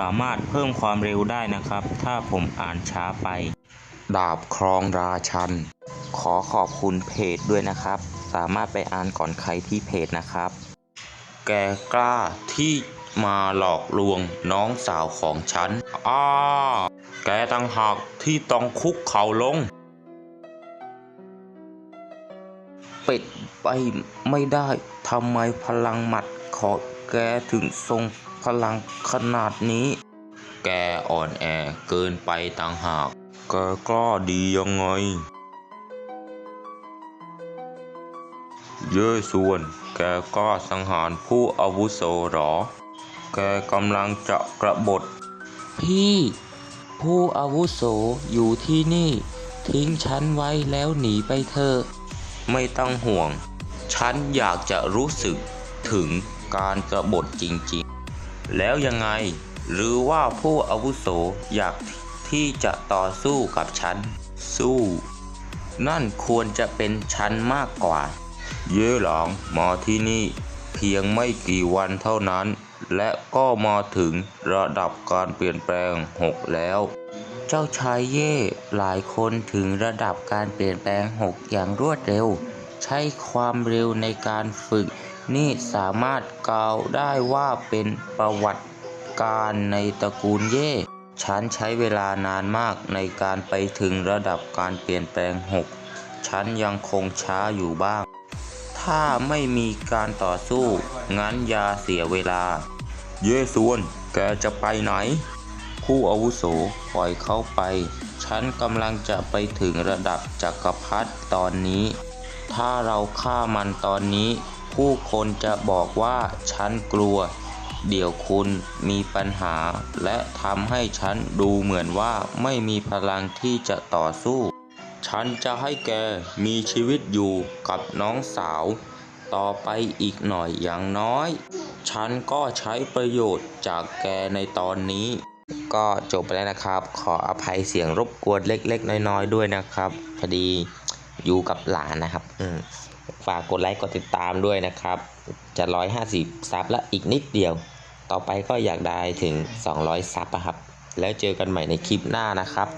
สามารถเพิ่มความเร็วได้นะครับ ถ้าผมอ่านช้าไป ดาบครองราชัน ขอขอบคุณเพจด้วยนะครับ สามารถไปอ่านก่อนใครที่เพจนะครับ แกกล้าที่มาหลอกลวงน้องสาวของฉัน อ้า แกตั้งหากที่ต้องคุกเข่าลง เป็ดไปไม่ได้ ทำไมพลังหมัดของแกถึงทรง พลังขนาดนี้ แกอ่อนแอเกินไปต่างหากแกกล้าดียังไง เย้ส่วน แกกล้าสังหารผู้อาวุโสหรอ แกกำลังจะกระบฏ พี่ ผู้อาวุโสอยู่ที่นี่ ทิ้งฉันไว้แล้วหนีไปเถอะ ไม่ต้องห่วง ฉันอยากจะรู้สึกถึงการกระบฏจริงๆ แล้วยังไง หรือว่าผู้อาวุโสอยากที่จะต่อสู้กับฉัน สู้ นั่นควรจะเป็นฉันมากกว่า เย่หลางมาที่นี่ เพียงไม่กี่วันเท่านั้น และก็มาถึงระดับการเปลี่ยนแปลง6แล้ว เจ้าชายเย่หลายคนถึงระดับการเปลี่ยนแปลง6อย่างรวดเร็ว ใช้ความเร็วในการฝึก นี่สามารถกล่าวได้ว่าเป็นประวัติการในตระกูลเย่ ฉันใช้เวลานานมากในการไปถึงระดับการเปลี่ยนแปลง 6 ฉันยังคงช้าอยู่บ้าง ถ้าไม่มีการต่อสู้ งั้นยาเสียเวลา เย่ส่วน แกจะไปไหน ผู้อาวุโสปล่อยเขาไป ฉันกำลังจะไปถึงระดับจักรพรรดิตอนนี้ ถ้าเราฆ่ามันตอนนี้ ผู้คนจะบอกว่าฉันกลัว เดี๋ยวคุณมีปัญหา และทำให้ฉันดูเหมือนว่าไม่มีพลังที่จะต่อสู้ ฉันจะให้แกมีชีวิตอยู่กับน้องสาว ต่อไปอีกหน่อยอย่างน้อย ฉันก็ใช้ประโยชน์จากแกในตอนนี้ ก็จบไปแล้วนะครับ ขออภัยเสียงรบกวนเล็ก ๆ น้อย ๆ ด้วยนะครับ พอดีอยู่กับหลานนะครับ อืม ฝากกดไลค์กดติดตามด้วยนะครับ จะ 150 ซับแล้วอีกนิดเดียว ต่อไปก็อยากได้ถึง 200 ซับอะครับ แล้วเจอกันใหม่ในคลิปหน้านะครับ